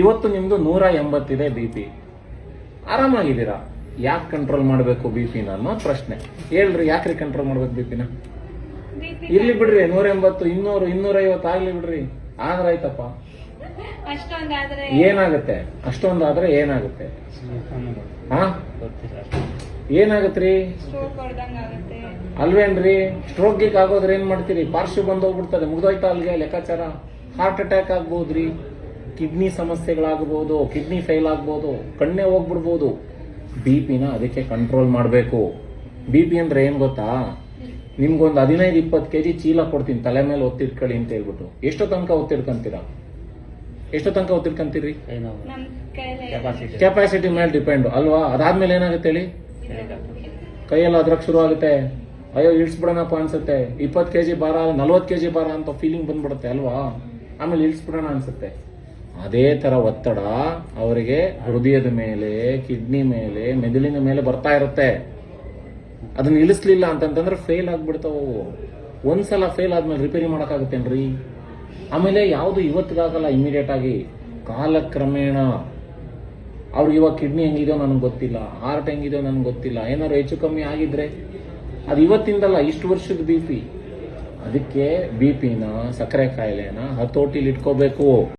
ಇವತ್ತು ನಿಮ್ದು ನೂರ ಎಂಬತ್ತಿದೆ ಬಿ ಪಿ ಆರಾಮಾಗಿದ್ದೀರಾ? ಯಾಕೆ ಕಂಟ್ರೋಲ್ ಮಾಡಬೇಕು ಬಿ ಪಿನ ಅನ್ನೋ ಪ್ರಶ್ನೆ. ಹೇಳ್ರಿ ಯಾಕ್ರಿ ಕಂಟ್ರೋಲ್ ಮಾಡ್ಬೇಕು ಬಿ ಪಿನ ಇಲ್ಲಿ ಇರ್ಲಿ ಬಿಡ್ರಿ ನೂರ ಎಂಬತ್ತು ಇನ್ನೂರು ಇನ್ನೂರ ಐವತ್ತು ಆಗ್ಲಿ ಬಿಡ್ರಿ. ಆದ್ರೆ ಆಯ್ತಪ್ಪ. ಏನಾಗುತ್ತೆ? ಅಷ್ಟೊಂದಾದ್ರೆ ಏನಾಗುತ್ತೆ? ಹಾ ಏನಾಗತ್ರಿ? ಅಲ್ವೇನ್ರಿ? ಸ್ಟ್ರೋಕ್ ಗೀಕ್ ಆಗೋದ್ರೆ ಏನ್ ಮಾಡ್ತೀರಿ? ಪಾರ್ಶ್ವ ಬಂದ್ ಹೋಗ್ಬಿಡ್ತದೆ ಮುಗ್ದೋಯ್ತಾ ಅಲ್ಗೆ ಲೆಕ್ಕಾಚಾರ? ಹಾರ್ಟ್ ಅಟ್ಯಾಕ್ ಆಗ್ಬೋದ್ರಿ? ಕಿಡ್ನಿ ಸಮಸ್ಯೆಗಳಾಗ್ಬೋದು ಕಿಡ್ನಿ ಫೇಲ್ ಆಗ್ಬೋದು ಕಣ್ಣೇ ಹೋಗ್ಬಿಡ್ಬೋದು. ಬಿ ಪಿನ ಅದಕ್ಕೆ ಕಂಟ್ರೋಲ್ ಮಾಡಬೇಕು. ಬಿ ಪಿ ಅಂದ್ರೆ ಏನು ಗೊತ್ತಾ? ನಿಮ್ಗೊಂದು ಹದಿನೈದು ಇಪ್ಪತ್ತು ಕೆಜಿ ಚೀಲ ಕೊಡ್ತೀನಿ ತಲೆ ಮೇಲೆ ಒತ್ತಿಟ್ಕೊಳ್ಳಿ ಅಂತ ಹೇಳ್ಬಿಟ್ಟು. ಎಷ್ಟೋ ತನಕ ಒತ್ತಿಡ್ಕೊಂತೀರಾ ಎಷ್ಟೋ ತನಕ ಒತ್ತಿಡ್ಕೊಂತೀರಿ ಕೆಪಾಸಿಟಿ ಮೇಲೆ ಡಿಪೆಂಡ್ ಅಲ್ವಾ? ಅದಾದ್ಮೇಲೆ ಏನಾಗುತ್ತೆ ಹೇಳಿ? ಕೈಯಲ್ಲಿ ಅದ್ರಕ್ ಶುರು ಆಗುತ್ತೆ ಅಯ್ಯೋ ಇಳಿಸ್ಬಿಡೋಣಪ್ಪ ಅನ್ಸುತ್ತೆ. ಇಪ್ಪತ್ತು ಕೆ ಜಿ ಭಾರ ನಲ್ವತ್ತು ಕೆ ಜಿ ಭಾರ ಅಂತ ಫೀಲಿಂಗ್ ಬಂದ್ಬಿಡುತ್ತೆ ಅಲ್ವಾ? ಆಮೇಲೆ ಇಳಿಸ್ಬಿಡೋಣ ಅನ್ಸುತ್ತೆ. ಅದೇ ತರ ಒತ್ತಡ ಅವರಿಗೆ ಹೃದಯದ ಮೇಲೆ, ಕಿಡ್ನಿ ಮೇಲೆ, ಮೆದುಳಿನ ಮೇಲೆ ಬರ್ತಾ ಇರುತ್ತೆ. ಅದನ್ನ ಇಳಿಸ್ಲಿಲ್ಲ ಅಂತಂತಂದ್ರೆ ಫೇಲ್ ಆಗ್ಬಿಡ್ತಾವು? ಒಂದ್ಸಲ ಫೇಲ್ ಆದ್ಮೇಲೆ ರಿಪೇರಿ ಮಾಡೋಕ್ಕಾಗುತ್ತೇನ್ರಿ? ಆಮೇಲೆ ಯಾವುದು ಇವತ್ತಿಗಾಗಲ್ಲ ಇಮಿಡಿಯೇಟ್ ಆಗಿ? ಕಾಲಕ್ರಮೇಣ ಅವ್ರಿಗೆ ಇವಾಗ ಕಿಡ್ನಿ ಹೆಂಗಿದೆಯೋ ನನಗೆ ಗೊತ್ತಿಲ್ಲ ಹಾರ್ಟ್ ಹೆಂಗಿದೆಯೋ ನನಗೆ ಗೊತ್ತಿಲ್ಲ, ಏನಾದ್ರು ಹೆಚ್ಚು ಕಮ್ಮಿ ಆಗಿದ್ರೆ? ಅದು ಇವತ್ತಿಂದಲ್ಲ, ಇಷ್ಟು ವರ್ಷದ ಬಿ ಪಿ ಅದಕ್ಕೆ ಬಿ ಪಿನ ಸಕ್ಕರೆ ಕಾಯಿಲೆನ ಹತೋಟಿಲಿ ಇಟ್ಕೋಬೇಕು.